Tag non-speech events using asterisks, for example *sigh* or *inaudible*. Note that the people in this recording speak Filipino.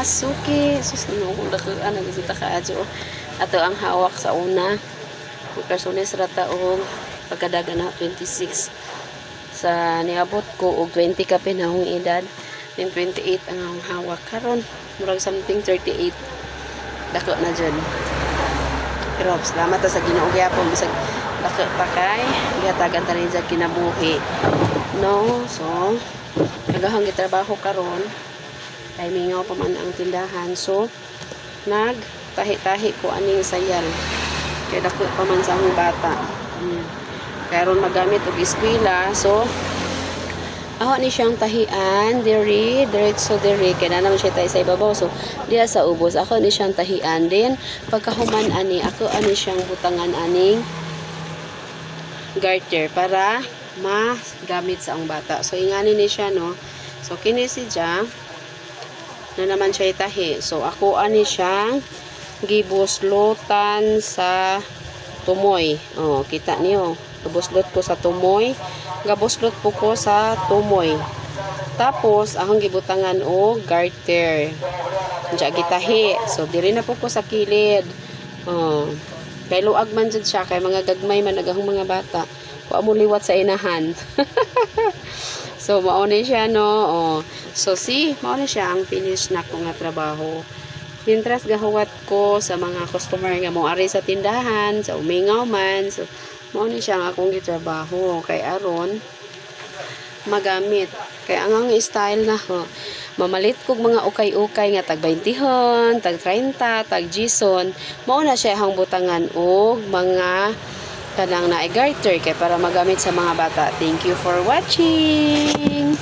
mga suki. Sus, ano kung dako ano gusto ta kaadyo. Ato ang hawak sa una. Kung karsones rata og pagkadaga na 26 sa niabot ko og 20 ka pinahong edad. Then 28 ang akong hawak karon. Murag something 38. Dako na dyan. Pero salamat sa Ginoo gyapon bisag dako pa kay gihatagan ta rin sa kinabuhi. No, so nagahang gitrabaho karon kay mingaw pa man ang tindahan. So nag tahi-tahi ko aning sayal. Kay dako pa man sa akong bata. Mm. Karon magamit og eskwela, so Awa ni siyang tahian, diri, diretso diri, kaya na naman siya tayo sa ibabaw. So, diya sa ubos, ako ni siyang tahian. Then, pagkahuman ani, ako ani siyang butangan aning garter para magamit sa ang bata. So, ingani ni siya, no? So, kini si Ja, na naman siya itahi. So, ako ani siyang gibuslutan sa tumoy. Oh, kita niyo. Gabuslot ko sa tumoy. Gabuslot po ko sa tumoy. Tapos, akong gibutangan o garter. Diya gitahi. So, diri na po ko sa kilid. Oh. Kay luag man dyan siya. Kay mga gagmay man nagahong mga bata. Wa mo liwat sa inahan. *laughs* so, mauna siya, no? Oh. So, see, mauna siya ang finish na ko nga trabaho. Mintras gahuwat ko sa mga customer nga mo ari sa tindahan, sa umingaw man. So, mao ni siya ang akong gitrabaho kay aron magamit. Kay ang ang style na ho, mamalit kog mga ukay-ukay nga tag 20 hon, tag 30, tag gison, mao na siya ang butangan og mga kanang na garter kay para magamit sa mga bata. Thank you for watching.